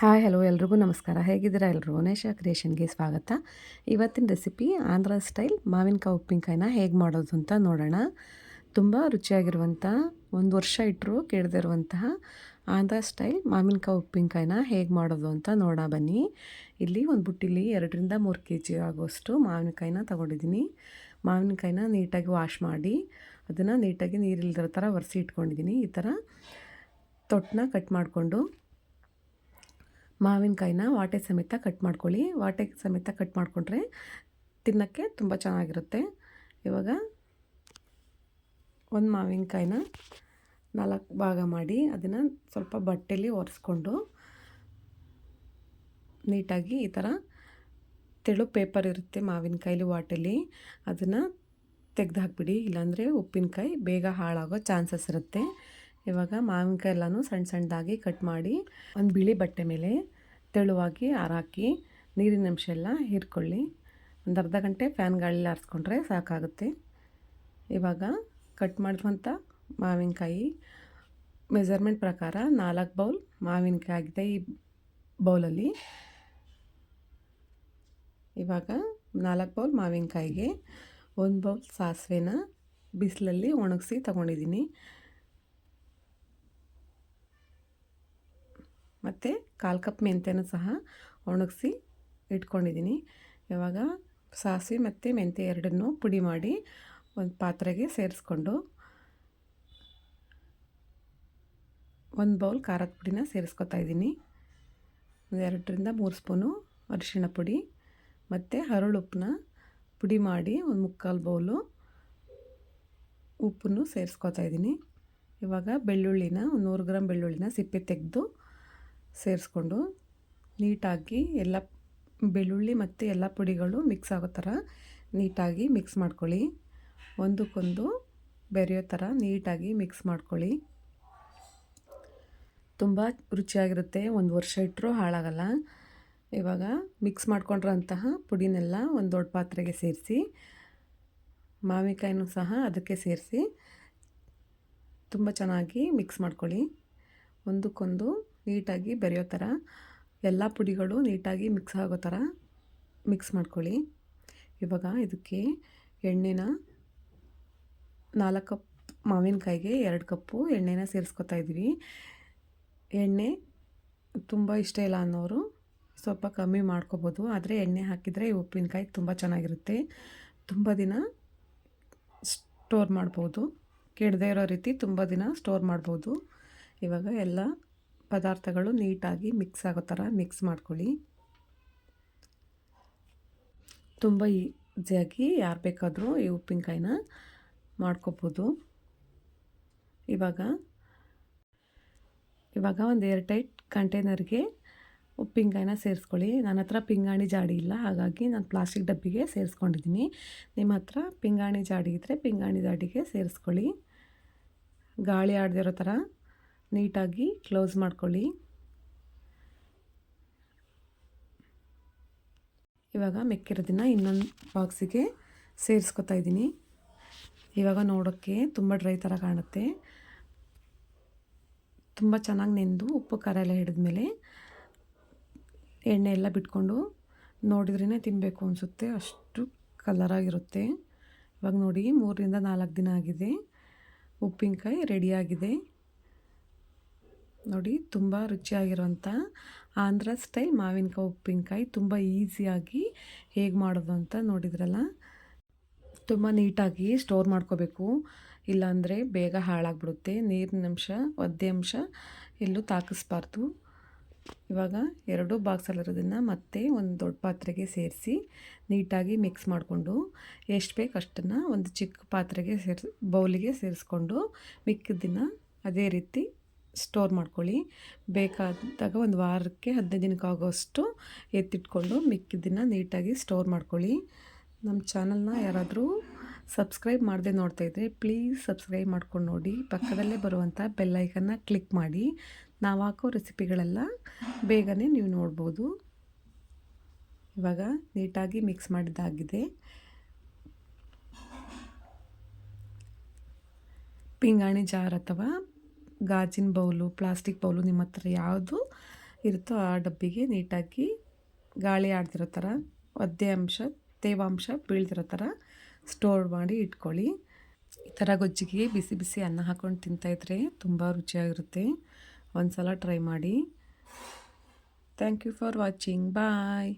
Hi, hello, ಎಲ್ರಿಗೂ ನಮಸ್ಕಾರ. ಹೇಗಿದ್ದೀರಾ ಎಲ್ಲರೂ ಗಣೇಶ ಕ್ರಿಯೇಷನ್ಗೆ ಸ್ವಾಗತ. ಇವತ್ತಿನ ರೆಸಿಪಿ ಆಂಧ್ರ ಸ್ಟೈಲ್ ಮಾವಿನಕಾಯಿ ಉಪ್ಪಿನಕಾಯಿನ ಹೇಗೆ ಮಾಡೋದು ಅಂತ ನೋಡೋಣ. ತುಂಬ ರುಚಿಯಾಗಿರುವಂಥ ಒಂದು ವರ್ಷ ಇಟ್ಟರು ಕೆಡದಿರುವಂತಹ ಆಂಧ್ರ ಸ್ಟೈಲ್ ಮಾವಿನಕಾಯಿ ಉಪ್ಪಿನಕಾಯಿನ ಹೇಗೆ ಮಾಡೋದು ಅಂತ ನೋಡೋಣ ಬನ್ನಿ. ಇಲ್ಲಿ ಒಂದು ಬುಟ್ಟಿಲಿ ಎರಡರಿಂದ ಮೂರು ಕೆ ಜಿ ಆಗುವಷ್ಟು ಮಾವಿನಕಾಯಿನ ತೊಗೊಂಡಿದ್ದೀನಿ. ಮಾವಿನಕಾಯಿನ ನೀಟಾಗಿ ವಾಶ್ ಮಾಡಿ ಅದನ್ನು ನೀಟಾಗಿ ನೀರಿಲ್ದಿರೋ ಥರ ಒರೆಸಿ ಇಟ್ಕೊಂಡಿದ್ದೀನಿ. ಈ ಥರ ತೊಟ್ಟನ್ನ ಕಟ್ ಮಾಡಿಕೊಂಡು ಮಾವಿನಕಾಯಿನ ವಾಟೆ ಸಮೇತ ಕಟ್ ಮಾಡ್ಕೊಳ್ಳಿ. ವಾಟೆ ಸಮೇತ ಕಟ್ ಮಾಡಿಕೊಂಡ್ರೆ ತಿನ್ನೋಕ್ಕೆ ತುಂಬ ಚೆನ್ನಾಗಿರುತ್ತೆ. ಇವಾಗ ಒಂದು ಮಾವಿನಕಾಯಿನ ನಾಲ್ಕು ಭಾಗ ಮಾಡಿ ಅದನ್ನು ಸ್ವಲ್ಪ ಬಟ್ಟೆಯಲ್ಲಿ ಒರೆಸ್ಕೊಂಡು ನೀಟಾಗಿ ಈ ಥರ ತೆಳು ಪೇಪರ್ ಇರುತ್ತೆ ಮಾವಿನಕಾಯಿಲಿ ವಾಟೆಲಿ. ಅದನ್ನು ತೆಗೆದು ಹಾಕ್ಬಿಡಿ. ಇಲ್ಲಾಂದರೆ ಉಪ್ಪಿನಕಾಯಿ ಬೇಗ ಹಾಳಾಗೋ ಚಾನ್ಸಸ್ ಇರುತ್ತೆ. ಇವಾಗ ಮಾವಿನಕಾಯಿ ಎಲ್ಲನೂ ಸಣ್ಣ ಸಣ್ಣದಾಗಿ ಕಟ್ ಮಾಡಿ ಒಂದು ಬಿಳಿ ಬಟ್ಟೆ ಮೇಲೆ ತೆಳುವಾಗಿ ಹಾರಾಕಿ ನೀರಿನ ಅಂಶ ಎಲ್ಲ ಹೀರ್ಕೊಳ್ಳಿ. ಒಂದು ಅರ್ಧ ಗಂಟೆ ಫ್ಯಾನ್ ಗಾಳಿಲಿ ಆರಿಸ್ಕೊಂಡ್ರೆ ಸಾಕಾಗುತ್ತೆ. ಇವಾಗ ಕಟ್ ಮಾಡಿರುವಂಥ ಮಾವಿನಕಾಯಿ ಮೆಜರ್ಮೆಂಟ್ ಪ್ರಕಾರ ನಾಲ್ಕು ಬೌಲ್ ಮಾವಿನಕಾಯಿ ಆಗಿದೆ ಈ ಬೌಲಲ್ಲಿ ಇವಾಗ ನಾಲ್ಕು ಬೌಲ್ ಮಾವಿನಕಾಯಿಗೆ ಒಂದು ಬೌಲ್ ಸಾಸಿವೆನ ಬಿಸಿಲಲ್ಲಿ ಒಣಗಿಸಿ ತಗೊಂಡಿದ್ದೀನಿ. ಮತ್ತು ಕಾಲು ಕಪ್ ಮೆಂತ್ಯನೂ ಸಹ ಒಣಗಿಸಿ ಇಟ್ಕೊಂಡಿದ್ದೀನಿ. ಇವಾಗ ಸಾಸಿವೆ ಮತ್ತು ಮೆಂತ್ಯ ಎರಡನ್ನೂ ಪುಡಿ ಮಾಡಿ ಒಂದು ಪಾತ್ರೆಗೆ ಸೇರಿಸ್ಕೊಂಡು ಒಂದು ಬೌಲ್ ಖಾರದ ಪುಡಿನ ಸೇರಿಸ್ಕೊತಾ ಇದ್ದೀನಿ. ಒಂದು ಎರಡರಿಂದ ಮೂರು ಸ್ಪೂನು ಅರಿಶಿಣ ಪುಡಿ ಮತ್ತು ಹರಳುಪ್ಪನ್ನ ಪುಡಿ ಮಾಡಿ ಒಂದು ಮುಕ್ಕಾಲು ಬೌಲು ಉಪ್ಪನ್ನು ಸೇರಿಸ್ಕೊತಾ ಇದ್ದೀನಿ. ಇವಾಗ ಬೆಳ್ಳುಳ್ಳಿನ ಒಂದು ನೂರು ಗ್ರಾಮ್ ಬೆಳ್ಳುಳ್ಳಿನ ಸಿಪ್ಪೆ ತೆಗೆದು ಸೇರಿಸ್ಕೊಂಡು ನೀಟಾಗಿ ಎಲ್ಲ ಬೆಳ್ಳುಳ್ಳಿ ಮತ್ತು ಎಲ್ಲ ಪುಡಿಗಳು ಮಿಕ್ಸ್ ಆಗೋ ಥರ ನೀಟಾಗಿ ಮಿಕ್ಸ್ ಮಾಡ್ಕೊಳ್ಳಿ. ಒಂದಕ್ಕೊಂದು ಬೆರೆಯೋ ಥರ ನೀಟಾಗಿ ಮಿಕ್ಸ್ ಮಾಡ್ಕೊಳ್ಳಿ. ತುಂಬ ರುಚಿಯಾಗಿರುತ್ತೆ, ಒಂದು ವರ್ಷ ಇಟ್ಟರೂ ಹಾಳಾಗಲ್ಲ. ಇವಾಗ ಮಿಕ್ಸ್ ಮಾಡ್ಕೊಂಡಿರೋಂತಹ ಪುಡಿನೆಲ್ಲ ಒಂದು ದೊಡ್ಡ ಪಾತ್ರೆಗೆ ಸೇರಿಸಿ, ಮಾವಿನಕಾಯಿನೂ ಸಹ ಅದಕ್ಕೆ ಸೇರಿಸಿ ತುಂಬ ಚೆನ್ನಾಗಿ ಮಿಕ್ಸ್ ಮಾಡ್ಕೊಳ್ಳಿ. ಒಂದಕ್ಕೊಂದು ನೀಟಾಗಿ ಬೆರೆಯೋ ಥರ, ಎಲ್ಲ ಪುಡಿಗಳು ನೀಟಾಗಿ ಮಿಕ್ಸ್ ಆಗೋ ಥರ ಮಿಕ್ಸ್ ಮಾಡ್ಕೊಳ್ಳಿ. ಇವಾಗ ಇದಕ್ಕೆ ಎಣ್ಣೆನ ನಾಲ್ಕು ಕಪ್ ಮಾವಿನಕಾಯಿಗೆ ಎರಡು ಕಪ್ಪು ಎಣ್ಣೆನ ಸೇರಿಸ್ಕೊತಾ ಇದ್ದೀವಿ. ಎಣ್ಣೆ ತುಂಬ ಇಷ್ಟ ಇಲ್ಲ ಅನ್ನೋರು ಸ್ವಲ್ಪ ಕಮ್ಮಿ ಮಾಡ್ಕೋಬೋದು. ಆದರೆ ಎಣ್ಣೆ ಹಾಕಿದರೆ ಈ ಉಪ್ಪಿನಕಾಯಿ ತುಂಬ ಚೆನ್ನಾಗಿರುತ್ತೆ. ತುಂಬ ದಿನ ಸ್ಟೋರ್ ಮಾಡ್ಬೋದು. ಕೆಡದೇ ಇರೋ ರೀತಿ ತುಂಬ ದಿನ ಸ್ಟೋರ್ ಮಾಡ್ಬೋದು. ಇವಾಗ ಎಲ್ಲ ಪದಾರ್ಥಗಳು ನೀಟಾಗಿ ಮಿಕ್ಸ್ ಆಗೋ ಥರ ಮಿಕ್ಸ್ ಮಾಡ್ಕೊಳ್ಳಿ. ತುಂಬ ಈಸಿಯಾಗಿ ಯಾರು ಬೇಕಾದರೂ ಈ ಉಪ್ಪಿನಕಾಯಿನ ಮಾಡ್ಕೋಬೋದು. ಇವಾಗ ಇವಾಗ ಒಂದು ಏರ್ ಟೈಟ್ ಕಂಟೈನರ್ಗೆ ಉಪ್ಪಿನಕಾಯಿನ ಸೇರಿಸ್ಕೊಳ್ಳಿ. ನನ್ನ ಹತ್ರ ಪಿಂಗಾಣಿ ಜಾಡಿ ಇಲ್ಲ, ಹಾಗಾಗಿ ನಾನು ಪ್ಲಾಸ್ಟಿಕ್ ಡಬ್ಬಿಗೆ ಸೇರಿಸ್ಕೊಂಡಿದ್ದೀನಿ. ನಿಮ್ಮ ಹತ್ರ ಪಿಂಗಾಣಿ ಜಾಡಿ ಇದ್ದರೆ ಪಿಂಗಾಣಿ ಜಾಡಿಗೆ ಸೇರಿಸ್ಕೊಳ್ಳಿ. ಗಾಳಿ ಆಡದಿರೋ ಥರ ನೀಟಾಗಿ ಕ್ಲೋಸ್ ಮಾಡ್ಕೊಳ್ಳಿ. ಇವಾಗ ಮೆಕ್ಕಿರೋದನ್ನು ಇನ್ನೊಂದು ಬಾಕ್ಸಿಗೆ ಸೇರಿಸ್ಕೊತಾ ಇದ್ದೀನಿ. ಇವಾಗ ನೋಡೋಕ್ಕೆ ತುಂಬ ಡ್ರೈ ಥರ ಕಾಣುತ್ತೆ. ತುಂಬ ಚೆನ್ನಾಗಿ ನೆಂದು ಉಪ್ಪು, ಖಾರ ಎಲ್ಲ ಹಿಡಿದ್ಮೇಲೆ ಎಣ್ಣೆ ಎಲ್ಲ ಬಿಟ್ಕೊಂಡು ನೋಡಿದ್ರೇ ತಿನ್ನಬೇಕು ಅನಿಸುತ್ತೆ. ಅಷ್ಟು ಕಲರಾಗಿರುತ್ತೆ. ಇವಾಗ ನೋಡಿ ಮೂರರಿಂದ ನಾಲ್ಕು ದಿನ ಆಗಿದೆ. ಉಪ್ಪಿನಕಾಯಿ ರೆಡಿಯಾಗಿದೆ ನೋಡಿ, ತುಂಬ ರುಚಿಯಾಗಿರುವಂಥ ಆಂಧ್ರ ಸ್ಟೈಲ್ ಮಾವಿನಕಾಯಿ ಉಪ್ಪಿನಕಾಯಿ ತುಂಬ ಈಸಿಯಾಗಿ ಹೇಗೆ ಮಾಡೋದು ಅಂತ ನೋಡಿದ್ರಲ್ಲ. ತುಂಬ ನೀಟಾಗಿ ಸ್ಟೋರ್ ಮಾಡ್ಕೋಬೇಕು. ಇಲ್ಲಾಂದರೆ ಬೇಗ ಹಾಳಾಗ್ಬಿಡುತ್ತೆ. ನೀರಿನ ಅಂಶ, ಒದ್ದೆ ಅಂಶ ಎಲ್ಲೂ ತಾಕಿಸ್ಬಾರ್ದು. ಇವಾಗ ಎರಡು ಬಾಕ್ಸಲ್ಲಿರೋದನ್ನು ಮತ್ತೆ ಒಂದು ದೊಡ್ಡ ಪಾತ್ರೆಗೆ ಸೇರಿಸಿ ನೀಟಾಗಿ ಮಿಕ್ಸ್ ಮಾಡಿಕೊಂಡು ಎಷ್ಟು ಬೇಕು ಅಷ್ಟನ್ನು ಒಂದು ಚಿಕ್ಕ ಪಾತ್ರೆಗೆ ಸೇರಿಸಿ ಬೌಲಿಗೆ ಸೇರಿಸ್ಕೊಂಡು ಮಿಕ್ಕಿದ್ದನ್ನು ಅದೇ ರೀತಿ ಸ್ಟೋರ್ ಮಾಡ್ಕೊಳ್ಳಿ. ಬೇಕಾದಾಗ ಒಂದು ವಾರಕ್ಕೆ ಹದಿನೈದು ದಿನಕ್ಕೆ ಆಗೋಷ್ಟು ಎತ್ತಿಟ್ಕೊಂಡು ಮಿಕ್ಕಿದ್ದನ್ನು ನೀಟಾಗಿ ಸ್ಟೋರ್ ಮಾಡ್ಕೊಳ್ಳಿ. ನಮ್ಮ ಚಾನಲ್ನ ಯಾರಾದರೂ ಸಬ್ಸ್ಕ್ರೈಬ್ ಮಾಡದೆ ನೋಡ್ತಾಯಿದ್ರೆ ಪ್ಲೀಸ್ ಸಬ್ಸ್ಕ್ರೈಬ್ ಮಾಡ್ಕೊಂಡು ನೋಡಿ. ಪಕ್ಕದಲ್ಲೇ ಬರುವಂಥ ಬೆಲ್ಲೈಕನ್ನ ಕ್ಲಿಕ್ ಮಾಡಿ. ನಾವು ಹಾಕೋ ರೆಸಿಪಿಗಳೆಲ್ಲ ಬೇಗನೆ ನೀವು ನೋಡ್ಬೋದು. ಇವಾಗ ನೀಟಾಗಿ ಮಿಕ್ಸ್ ಮಾಡಿದ್ದಾಗಿದೆ. ಪಿಂಗಾಣಿ ಜಾರ್ ಅಥವಾ ಗಾಜಿನ ಬೌಲು, ಪ್ಲಾಸ್ಟಿಕ್ ಬೌಲು ನಿಮ್ಮ ಹತ್ರ ಯಾವುದು ಇರುತ್ತೋ ಆ ಡಬ್ಬಿಗೆ ನೀಟಾಗಿ ಗಾಳಿ ಆಡ್ತಿರೋ ಥರ ಒದ್ದೆ ಅಂಶ ತೇವಾಂಶ ಬೀಳ್ದಿರೋ ಥರ ಸ್ಟೋರ್ ಮಾಡಿ ಇಟ್ಕೊಳ್ಳಿ. ಈ ಥರ ಗೊಜ್ಜಿಗೆ ಬಿಸಿ ಬಿಸಿ ಅನ್ನ ಹಾಕ್ಕೊಂಡು ತಿಂತಾಯಿದ್ರೆ ತುಂಬ ರುಚಿಯಾಗಿರುತ್ತೆ. ಒಂದು ಸಲ ಟ್ರೈ ಮಾಡಿ. Thank you for watching bye